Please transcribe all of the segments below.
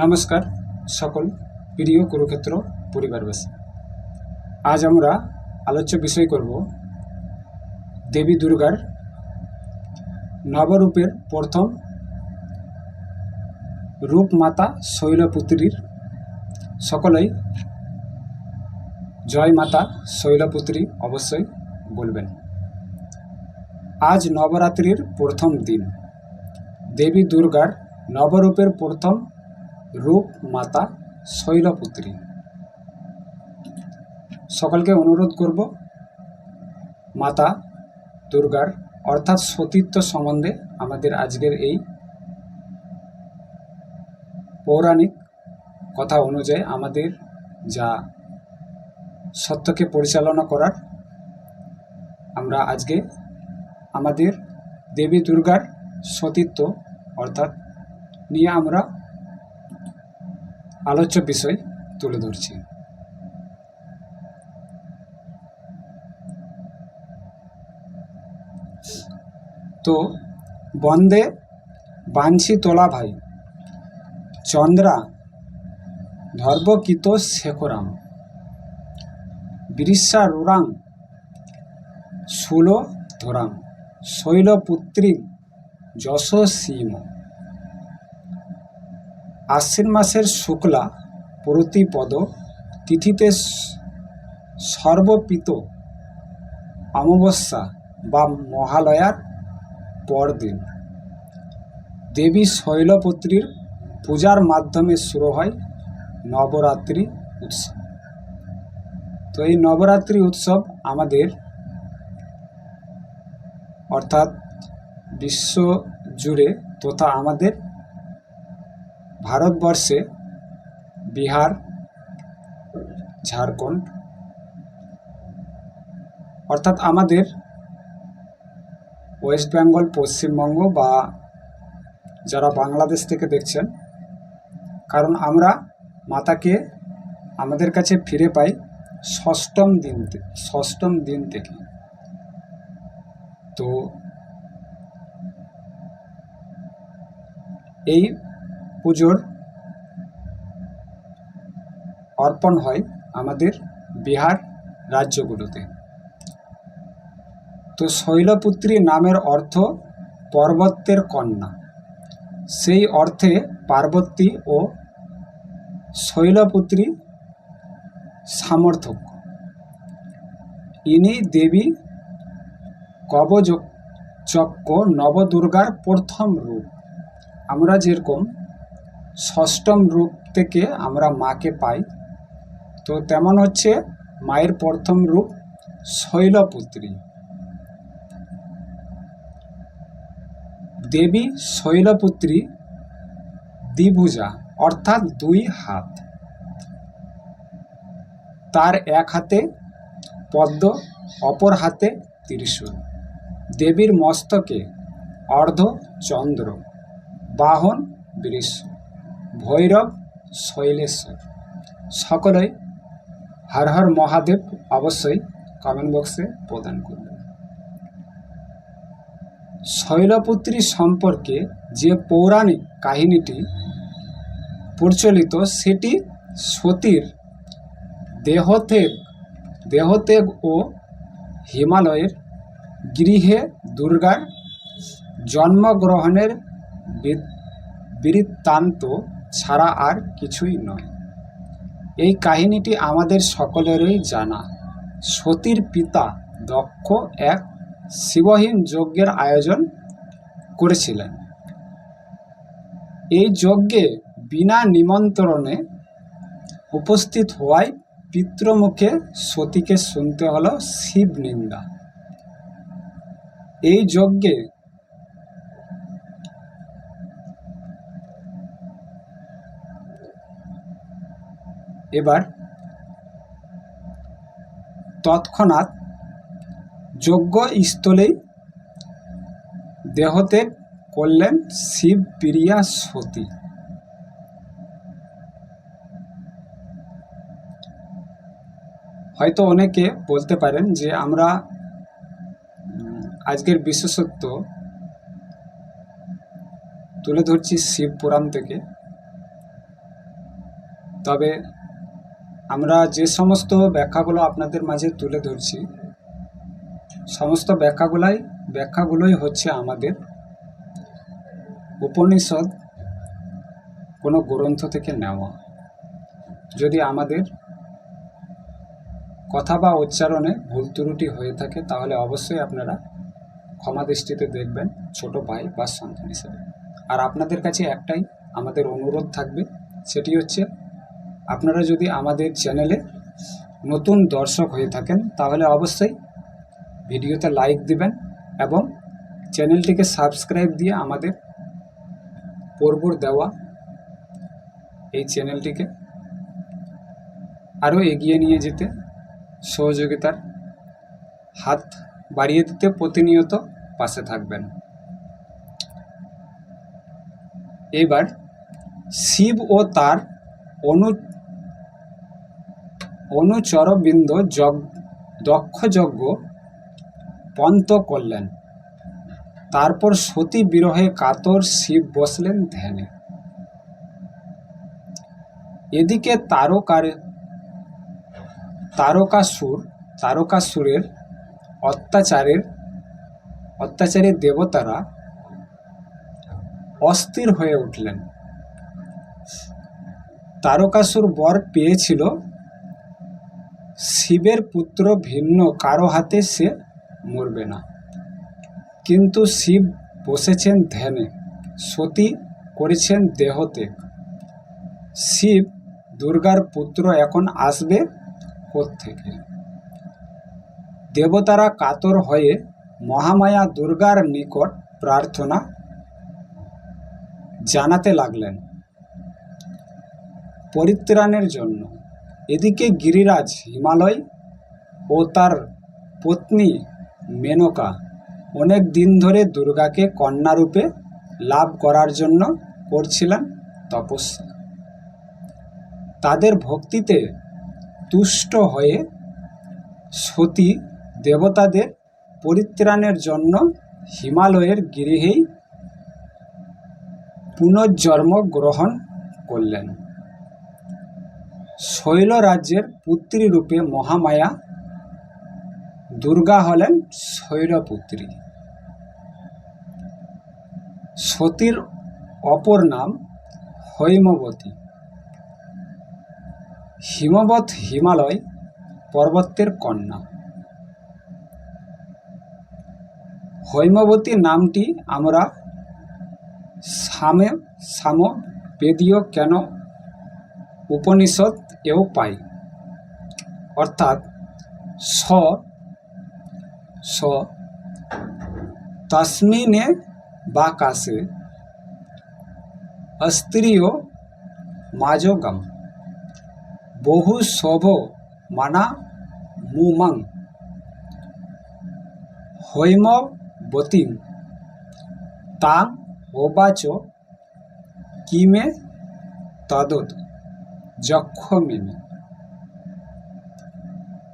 নমস্কার, সকল প্রিয় কুরুক্ষেত্র পরিবারবাসী। আজ আমরা আলোচ্য বিষয় করব দেবী দুর্গার নবরূপের প্রথম রূপমাতা শৈলপুত্রীর, সকলেই জয় মাতা শৈলপুত্রী অবশ্যই বলবেন। আজ নবরাত্রির প্রথম দিন। দেবী দুর্গার নবরূপের প্রথম রূপ মাতা শৈলপুত্রী। সকলকে অনুরোধ করব, মাতা দুর্গার অর্থাৎ সতীত্ব সম্বন্ধে আমাদের আজকের এই পৌরাণিক কথা অনুযায়ী আমাদের যা সত্যকে পরিচালনা করার, আমরা আজকে আমাদের দেবী দুর্গার সতীত্ব অর্থাৎ নিয়ে আমরা আলোচ্য বিষয় তুলে ধরছি। তো, বন্দে বাঞ্ছি তোলা ভাই, চন্দ্রা ধর্বকিত শেখরাম বিরিশা রুরাং সুলো ধরাং শৈলপুত্রী যশস্বীম আশ্বিন মাসের শুক্লা প্রতিপদ তিথিতে সর্বপিত অমাবস্যা বা মহালয়ার পরদিন। দেবী শৈলপুত্রীর পূজার মাধ্যমে শুরু হয় নবরাত্রি উৎসব। তো এই নবরাত্রি উৎসব আমাদের অর্থাৎ বিশ্ব জুড়ে তথা আমাদের ভারতবর্ষে বিহার, ঝাড়খণ্ড অর্থাৎ আমাদের ওয়েস্ট বেঙ্গল, পশ্চিমবঙ্গ বা যারা বাংলাদেশ থেকে দেখছেন, কারণ আমরা মাতাকে আমাদের কাছে ফিরে পাই ষষ্ঠম দিন ষষ্ঠম দিন থেকে। তো এই পুজোর অর্পণ হয় আমাদের বিহার রাজ্যগুলোতে। তো শৈলপুত্রী নামের অর্থ পর্বতের কন্যা। সেই অর্থে পার্বতী ও শৈলপুত্রী সামর্থক ইনি দেবী কবচক্র নবদুর্গার প্রথম রূপ। আমরা যেরকম ষষ্ঠম রূপ থেকে আমরা মাকে পাই। তো তেমন হচ্ছে মায়ের প্রথম রূপ শৈলপুত্রী। দেবী শৈলপুত্রী দ্বিভুজা, অর্থাৎ দুই হাত। তার এক হাতে পদ্ম, অপর হাতে ত্রিশূল। দেবীর মস্তকে অর্ধ চন্দ্র, বাহন বৃষ। ভৈরব শৈলেশ্বর। সকলেই হর হর মহাদেব অবশ্যই কমেন্ট বক্সে প্রদান করবেন। শৈলপুত্রী সম্পর্কে যে পৌরাণিক কাহিনীটি প্রচলিত, সেটি সতীর দেহত্যাগ দেহত্যাগ ও হিমালয়ের গৃহে দুর্গার জন্মগ্রহণের বৃত্তান্ত ছাড়া আর কিছুই নয়। এই কাহিনীটি আমাদের সকলেরই জানা। সতীর পিতা দক্ষ এক শিবহীন যজ্ঞের আয়োজন করেছিলেন। এই যজ্ঞে বিনা নিমন্ত্রণে উপস্থিত হওয়ায় পিতৃমুখে সতীকে শুনতে হলো শিব নিন্দা এই যজ্ঞে এবার তৎক্ষণাৎ যজ্ঞ স্থলেই দেহত্যাগ করলেন শিব প্রিয়া সতী হয়তো অনেকে বলতে পারেন যে আমরা আজকের বিশেষত্ব তুলে ধরছি শিব পুরাণ থেকে। তবে আমরা যে সমস্ত ব্যাখ্যাগুলো আপনাদের মাঝে তুলে ধরছি, সমস্ত ব্যাখ্যাগুলাই, ব্যাখ্যাগুলোই হচ্ছে আমাদের উপনিষদ কোনো গ্রন্থ থেকে নেওয়া। যদি আমাদের কথা বা উচ্চারণে ভুল ত্রুটি হয়ে থাকে, তাহলে অবশ্যই আপনারা ক্ষমা দৃষ্টিতে দেখবেন ছোট ভাই বা সন্তান হিসেবে। আর আপনাদের কাছে একটাই আমাদের অনুরোধ থাকবে, সেটি হচ্ছে আপনারা যদি আমাদের চ্যানেলে নতুন দর্শক হয়ে থাকেন, তাহলে অবশ্যই ভিডিওতে লাইক দিবেন এবং চ্যানেলটিকে সাবস্ক্রাইব দিয়ে আমাদের পরবর দেওয়া এই চ্যানেলটিকে আরও এগিয়ে নিয়ে যেতে, সহযোগিতার হাত বাড়িয়ে দিতে প্রতিনিয়ত পাশে থাকবেন। এবার শিব ও তার অনু অনুচরবৃন্দ যজ্ঞ দক্ষযজ্ঞ পন্ত করলেন। তারপর সতী বিরহে কাতর শিব বসলেন ধ্যানে। এদিকে তারকার, তারকাসুর, তারকাসুরের অত্যাচারের, অত্যাচারী দেবতারা অস্থির হয়ে উঠলেন। তারকাসুর বর পেয়েছিল শিবের পুত্র ভিন্ন, কারও হাতে সে মরবে না। কিন্তু শিব বসেছেন ধ্যানে, সতী করেছেন দেহত্যাগ। শিব দুর্গার পুত্র এখন আসবে থেকে দেবতারা কাতর হয়ে মহামায়া দুর্গার নিকট প্রার্থনা জানাতে লাগলেন। পরিত্রাণের জন্য। এদিকে গিরিরাজ হিমালয় ও তার পত্নী মেনকা অনেক দিন ধরে দুর্গাকে কন্যারূপে লাভ করার জন্য করছিলেন তপস্যা। তাদের ভক্তিতে তুষ্ট হয়ে সতী দেবতাদের পরিত্রাণের জন্য হিমালয়ের গৃহেই পুনর্জন্ম গ্রহণ করলেন। শৈল রাজ্যের পুত্রী রূপে মহামায়া দুর্গা হলেন শৈলপুত্রী। সতীর অপর নাম হৈমবতী। হিমবৎ হিমালয় পর্বতের কন্যা। হৈমবতী নামটি আমরা সামে সাম বেদীয় কেন উপনিষদ এও পাই। অর্থাৎ স স, তস্মিনে বাকাশে অস্ত্রীয় মাজগম, বহু শোভ মানা মুমং হৈমবতীং তাং ওবাচ কিমে তদত। যক্ষমিনী।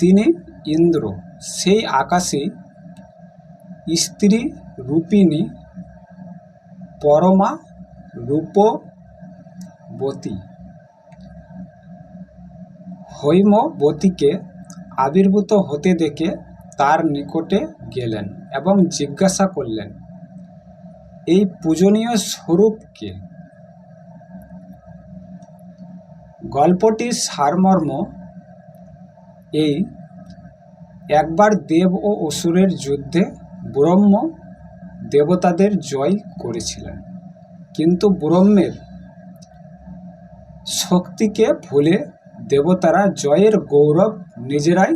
তিনি ইন্দ্র, সেই আকাশে স্ত্রী রূপিণী পরমা রূপবতী হৈমবতীকে আবির্ভূত হতে দেখে তার নিকটে গেলেন এবং জিজ্ঞাসা করলেন, এই পূজনীয় স্বরূপকে গল্পটির সারমর্ম এই, একবার দেব ও অসুরের যুদ্ধে ব্রহ্ম দেবতাদের জয় করেছিলেন। কিন্তু ব্রহ্মের শক্তিকে ভুলে দেবতারা জয়ের গৌরব নিজেরাই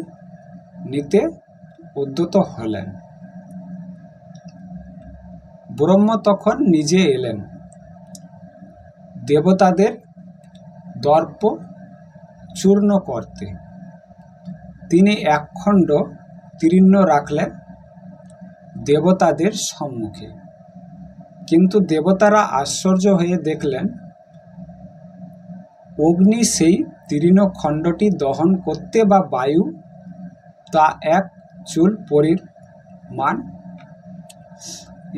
নিতে উদ্যত হলেন। ব্রহ্ম তখন নিজে এলেন। দেবতাদের দর্প চূর্ণ করতে। তিনি একখণ্ড তীর্ণ রাখলেন দেবতাদের সম্মুখে। কিন্তু দেবতারা আশ্চর্য হয়ে দেখলেন, অগ্নি সেই তীর্ণ খণ্ডটি দহন করতে বা বায়ু তা এক চুল পরিমাণ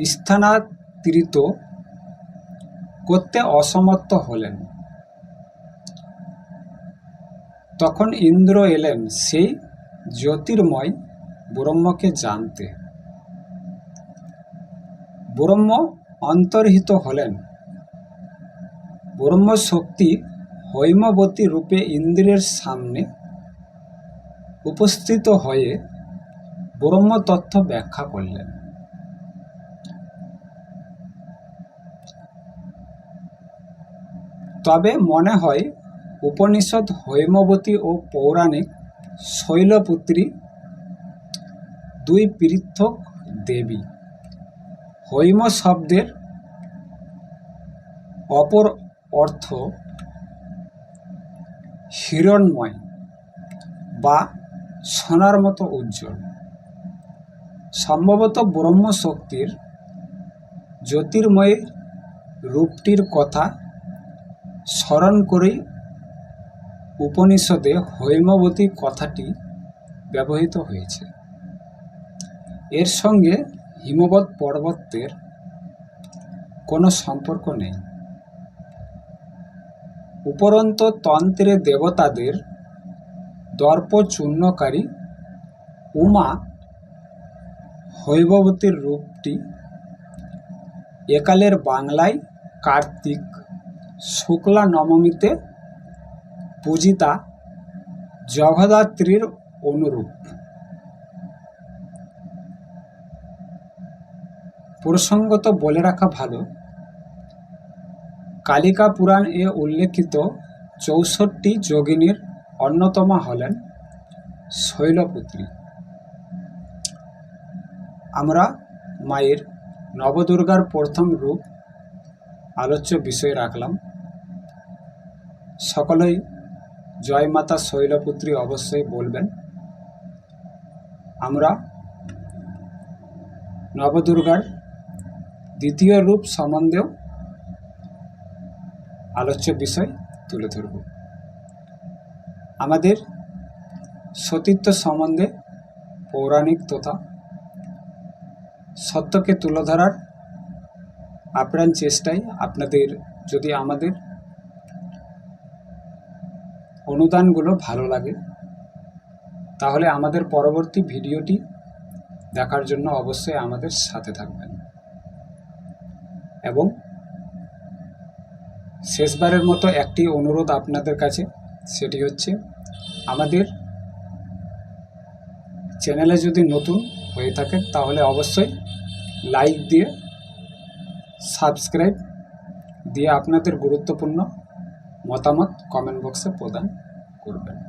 স্থানান্তরিত করতে অসমর্থ হলেন। তখন ইন্দ্র এলেন সেই জ্যোতির্ময় ব্রহ্মকে জানতে। ব্রহ্ম অন্তর্হিত হলেন। ব্রহ্ম শক্তি হৈমবতী রূপে ইন্দ্রের সামনে উপস্থিত হয়ে ব্রহ্ম তত্ত্ব ব্যাখ্যা করলেন। তবে মনে হয় উপনিষদ, হৈমবতী ও পৌরাণিক শৈলপুত্রী দুই পৃথক দেবী। হৈম শব্দের অপর অর্থ হিরণময় বা সোনার মতো উজ্জ্বল। সম্ভবত ব্রহ্মশক্তির জ্যোতির্ময় রূপটির কথা স্মরণ করেই উপনিষদে হৈমবতী কথাটি ব্যবহৃত হয়েছে। এর সঙ্গে হিমবৎ পর্বতের কোনো সম্পর্ক নেই। উপরন্ত তন্ত্রে দেবতাদের দর্প চূর্ণকারী উমা হৈববতীর রূপটি একালের বাংলায় কার্তিক শুক্লা নবমীতে পূজিতা জগদ্ধাত্রীর অনুরূপ। প্রসঙ্গত বলে রাখা ভালো, কালিকা পুরাণ এ উল্লেখিত চৌষট্টি যোগিনীর অন্যতমা হলেন শৈলপুত্রী। আমরা মায়ের নবদুর্গার প্রথম রূপ আলোচ্য বিষয় রাখলাম। সকলেই জয় মাতা শৈলপুত্রী অবশ্যই বলবেন। আমরা নবদুর্গার দ্বিতীয় রূপ সম্বন্ধেও আলোচ্য বিষয় তুলে ধরব। আমাদের সতীত্ব সম্বন্ধে পৌরাণিক তথা সত্যকে তুলে ধরার আপ্রাণ চেষ্টায় আপনাদের, যদি আমাদের অনুদানগুলো ভালো লাগে। তাহলে আমাদের পরবর্তী ভিডিওটি দেখার জন্য অবশ্যই আমাদের সাথে থাকবেন। এবং শেষবারের মতো একটি অনুরোধ আপনাদের কাছে, সেটি হচ্ছে আমাদের চ্যানেলে যদি নতুন হয়ে থাকে, তাহলে অবশ্যই লাইক দিয়ে, সাবস্ক্রাইব দিয়ে আপনাদের গুরুত্বপূর্ণ মতামত কমেন্ট বক্সে প্রদান করবেন।